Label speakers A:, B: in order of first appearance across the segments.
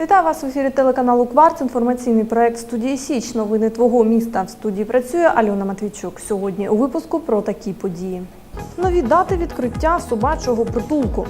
A: Вітаю вас в ефірі телеканалу Кварц. Інформаційний проект студії Січ. Новини твого міста. В студії працює Альона Матвійчук. Сьогодні у випуску про такі події. Нові дати відкриття собачого притулку.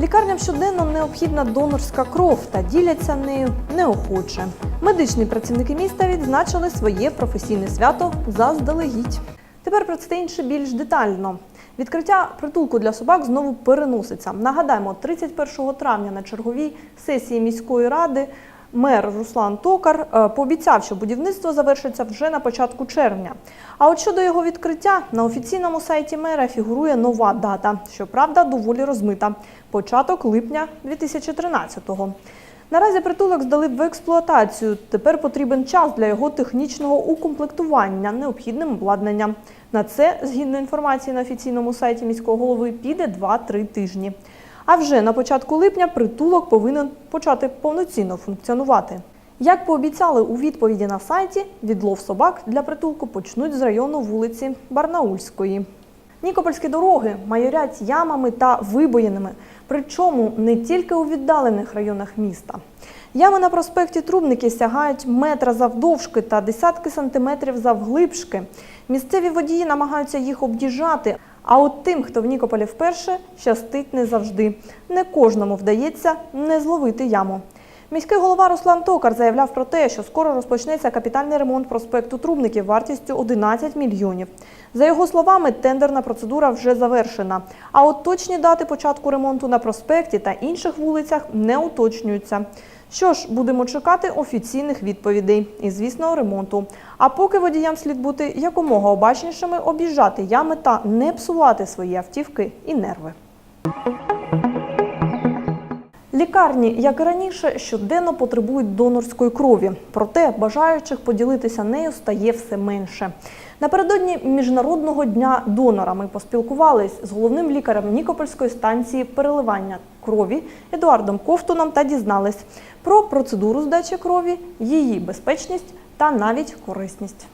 A: Лікарням щоденно необхідна донорська кров та діляться нею неохоче. Медичні працівники міста відзначили своє професійне свято заздалегідь. Тепер про це інше більш детально. Відкриття притулку для собак знову переноситься. Нагадаємо, 31 травня на черговій сесії міської ради мер Руслан Токар е, пообіцяв, що будівництво завершиться вже на початку червня. А от щодо його відкриття, на офіційному сайті мера фігурує нова дата, щоправда, доволі розмита початок липня 2013-го. Наразі притулок здали в експлуатацію. Тепер потрібен час для його технічного укомплектування необхідним обладнанням. На це, згідно інформації на офіційному сайті міського голови, піде 2-3 тижні. А вже на початку липня притулок повинен почати повноцінно функціонувати. Як пообіцяли у відповіді на сайті, відлов собак для притулку почнуть з району вулиці Барнаульської. Нікопольські дороги майорять ямами та вибоїнами, причому не тільки у віддалених районах міста. Ями на проспекті Трубники сягають метра завдовжки та десятки сантиметрів завглибшки. Місцеві водії намагаються їх об'їжджати. А от тим, хто в Нікополі вперше, щастить не завжди. Не кожному вдається не зловити яму. Міський голова Руслан Токар заявляв про те, що скоро розпочнеться капітальний ремонт проспекту Трубників вартістю 11 мільйонів. За його словами, тендерна процедура вже завершена. А от точні дати початку ремонту на проспекті та інших вулицях не уточнюються. Що ж, будемо чекати офіційних відповідей і, звісно, ремонту. А поки водіям слід бути якомога обачнішими, об'їжджати ями та не псувати свої автівки і нерви. Лікарні, як і раніше, щоденно потребують донорської крові. Проте бажаючих поділитися нею стає все менше. Напередодні міжнародного дня донора ми поспілкувались з головним лікарем Нікопольської станції переливання крові Едуардом Ковтуном та дізнались про процедуру здачі крові, її безпечність та навіть корисність.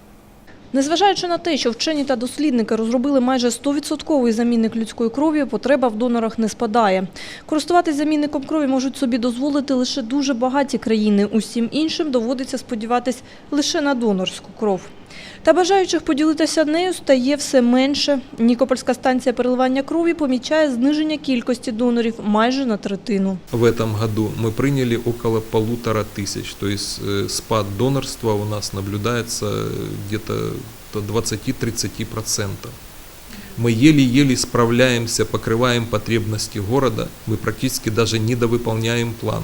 A: Незважаючи на те, що вчені та дослідники розробили майже 100% замінник людської крові, потреба в донорах не спадає. Користуватись замінником крові можуть собі дозволити лише дуже багаті країни. Усім іншим доводиться сподіватись лише на донорську кров. Та бажаючих поділитися нею стає все менше. Нікопольська станція переливання крові помічає зниження кількості донорів майже на третину.
B: В этом году мы приняли около полутора тысяч, то есть э, спад донорства у нас наблюдается э, где-то до 20-30%. Мы еле-еле справляемся, покрываем потребности города, мы практически даже недовыполняем план.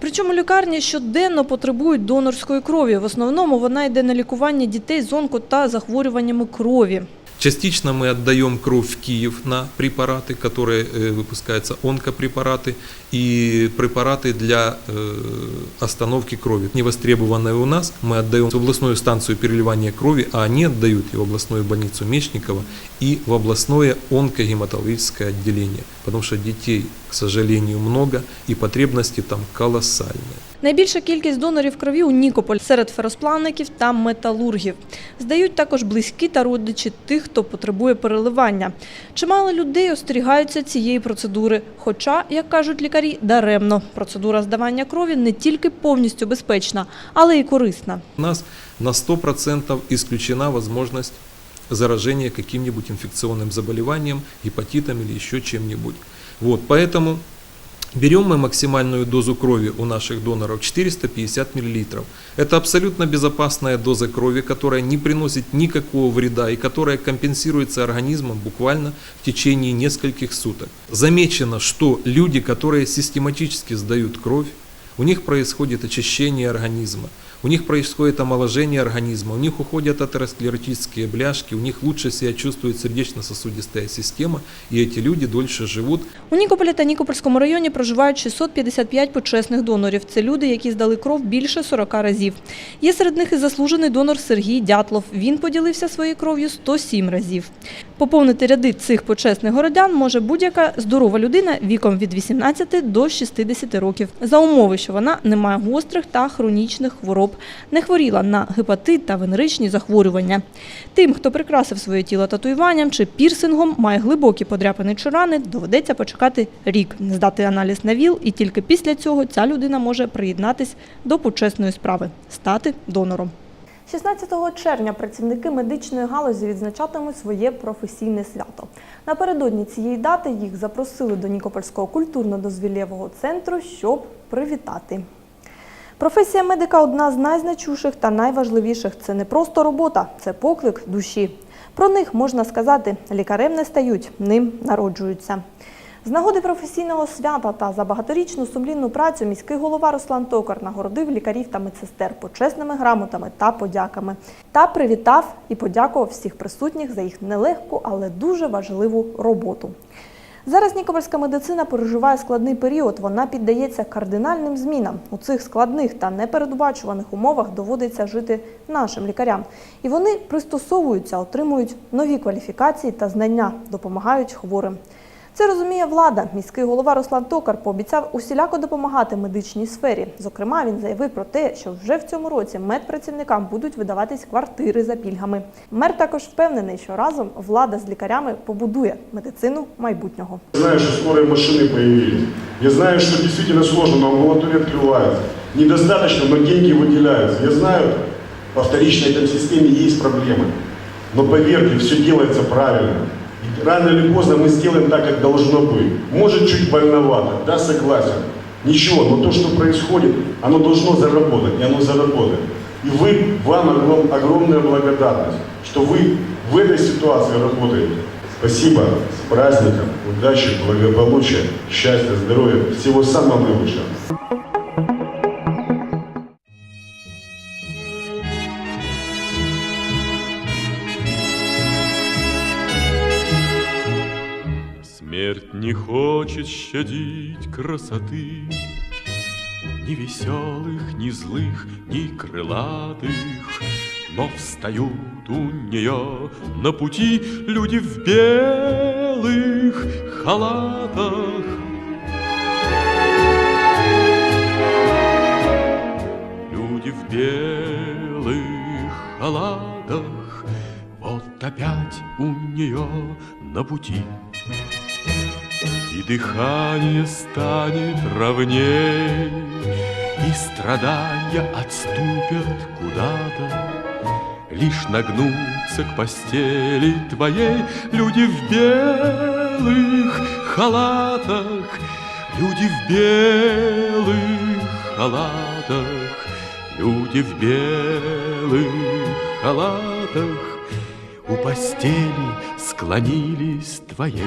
A: Причому лікарні щоденно потребують донорської крові. В основному вона йде на лікування дітей з онко та захворюваннями крові.
B: Частично мы отдаем кровь в Киев на препараты, которые э, выпускаются онкопрепараты и препараты для э, остановки крови. Невостребованные у нас мы отдаем в областную станцию переливания крови, а они отдают и в областную больницу Мечникова, и в областное онкогематологическое отделение, потому что детей, к сожалению, много и потребности там колоссальные.
A: Найбільша кількість донорів крові у Нікополь серед феросплавників та металургів. Здають також близькі та родичі тих, хто потребує переливання. Чимало людей остерігаються цієї процедури. Хоча, як кажуть лікарі, даремно. Процедура здавання крові не тільки повністю безпечна, але й корисна.
B: У нас на 100% исключена возможность заражения каким-нибудь инфекционным заболеванием, гепатитом или еще чем-нибудь. Вот, поэтому берем мы максимальную дозу крови у наших доноров 450 мл. Это абсолютно безопасная доза крови, которая не приносит никакого вреда и которая компенсируется организмом буквально в течение нескольких суток. Замечено, что люди, которые систематически сдают кровь, у них происходит очищение организма, у них происходит омоложение организма, у них уходят атеросклеротические бляшки, у них лучше себя чувствует сердечно-сосудистая система, и эти люди дольше живут.
A: У Нікополі та Нікопольському районі проживають 655 почесних донорів. Це люди, які здали кров більше 40 разів. Є серед них і заслужений донор Сергій Дятлов. Він поділився своєю кров'ю 107 разів. Поповнити ряди цих почесних городян може будь-яка здорова людина віком від 18 до 60 років, за умови, що вона не має гострих та хронічних хвороб щоб не хворіла на гепатит та венеричні захворювання. Тим, хто прикрасив своє тіло татуюванням чи пірсингом, має глибокі подряпини чи рани, доведеться почекати рік, здати аналіз на ВІЛ, і тільки після цього ця людина може приєднатись до почесної справи стати донором. 16 червня працівники медичної галузі відзначатимуть своє професійне свято. Напередодні цієї дати їх запросили до Нікопольського культурно-дозвілєвого центру, щоб привітати. Професія медика одна з найзначущих та найважливіших. Це не просто робота, це поклик душі. Про них можна сказати, лікарем не стають, ним народжуються. З нагоди професійного свята та за багаторічну сумлінну працю міський голова Руслан Токар нагородив лікарів та медсестер почесними грамотами та подяками та привітав і подякував всіх присутніх за їх нелегку, але дуже важливу роботу. Зараз Нікопольська медицина переживає складний період. Вона піддається кардинальним змінам. У цих складних та непередбачуваних умовах доводиться жити нашим лікарям. І вони пристосовуються, отримують нові кваліфікації та знання, допомагають хворим. Це розуміє влада. Міський голова Руслан Токар пообіцяв усіляко допомагати медичній сфері. Зокрема, він заявив про те, що вже в цьому році медпрацівникам будуть видаватись квартири за пільгами. Мер також впевнений, що разом влада з лікарями побудує медицину майбутнього.
C: Я знаю, что скорые машины появились. Я знаю, что действительно сложно, но амбулатории открываются. Недостаточно, но деньги выделяются. Я знаю, по вторичной там системе есть проблемы. Но поверьте, все делается правильно. И рано или поздно мы сделаем так, как должно быть. Может, чуть больновато, да, согласен. Ничего, но то, что происходит, оно должно заработать, и оно заработает. И вы, вам огром- огромная благодарность, что вы в этой ситуации работаете. Спасибо, с праздником, удачи, благополучия, счастья, здоровья, всего самого наилучшего.
D: Смерть не хочет щадить красоты Ни веселых, ни злых, ни крылатых. Но встают у нее на пути Люди в белых халатах. Люди в белых халатах. Вот опять у нее на пути И дыхание станет ровней И страдания отступят куда-то. Лишь нагнуться к постели твоей Люди в белых халатах Люди в белых халатах Люди в белых халатах. У постели склонились твоей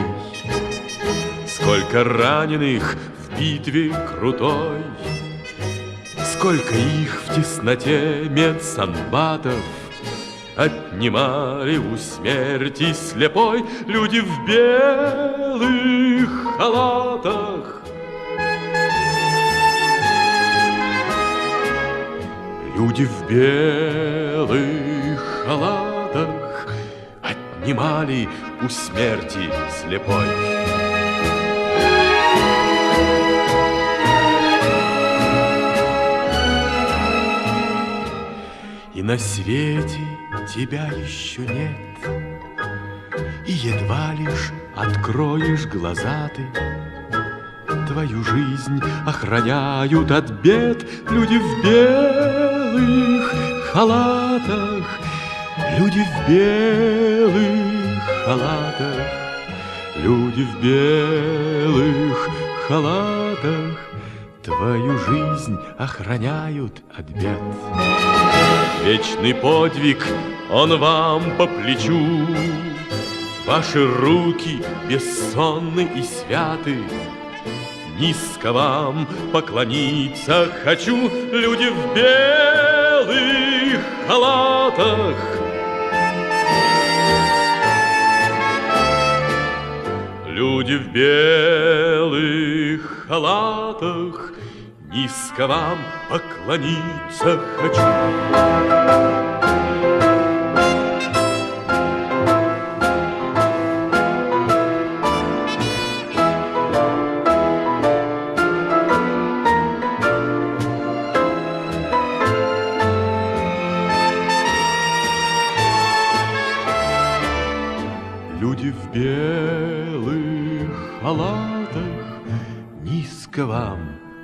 D: Сколько раненых в битве крутой. Сколько их в тесноте медсанбатов Отнимали у смерти слепой Люди в белых халатах. Люди в белых халатах Отнимали у смерти слепой на свете тебя еще нет. И едва лишь откроешь глаза ты Твою жизнь охраняют от бед Люди в белых халатах. Люди в белых халатах Люди в белых халатах Твою жизнь охраняют от бед Вечный подвиг, он вам по плечу. Ваши руки бессонны и святы. Низко вам поклониться хочу Люди в белых халатах. Люди в белых халатах низко вам поклониться хочу. Люди в белых халатах низко вам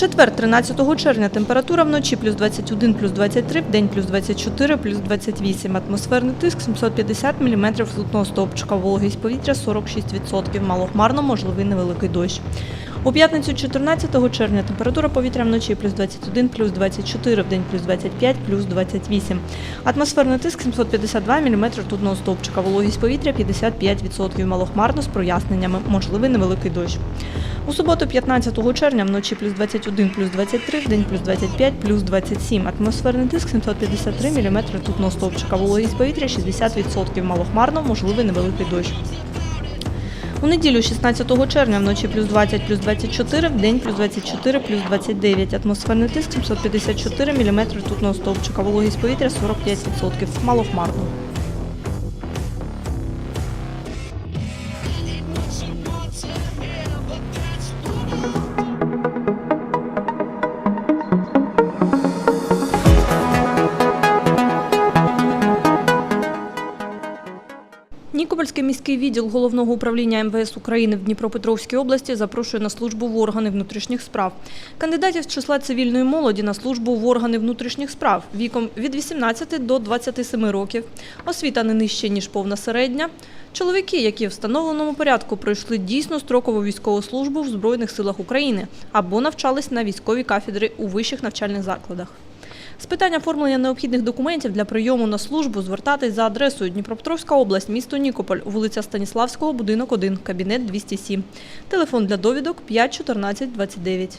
A: Четвер, 13 червня, температура вночі плюс 21, плюс 23, в день плюс 24, плюс 28. Атмосферний тиск 750 мм ртутного стовпчика, вологість повітря 46%, малохмарно, можливий невеликий дощ. У п'ятницю 14 червня температура повітря вночі плюс 21, плюс 24, в день плюс 25, плюс 28. Атмосферний тиск 752 мм ртутного стовпчика, вологість повітря 55%, малохмарно з проясненнями, можливий невеликий дощ. У суботу 15 червня вночі плюс 21, плюс 23, в день плюс 25, плюс 27. Атмосферний тиск 753 мм ртутного стовпчика, вологість повітря 60%, малохмарно, можливий невеликий дощ. У неділю 16 червня вночі плюс 20, плюс 24, в день плюс 24, плюс 29. Атмосферний тиск 754 мм ртутного стовпчика, вологість повітря 45%, малохмарно. Нікопольський міський відділ головного управління МВС України в Дніпропетровській області запрошує на службу в органи внутрішніх справ. Кандидатів з числа цивільної молоді на службу в органи внутрішніх справ віком від 18 до 27 років, освіта не нижче, ніж повна середня. Чоловіки, які в встановленому порядку пройшли дійсно строкову військову службу в Збройних силах України або навчались на військовій кафедрі у вищих навчальних закладах. З питань оформлення необхідних документів для прийому на службу звертатись за адресою Дніпропетровська область, місто Нікополь, вулиця Станіславського, будинок 1, кабінет 207. Телефон для довідок 5 14 29.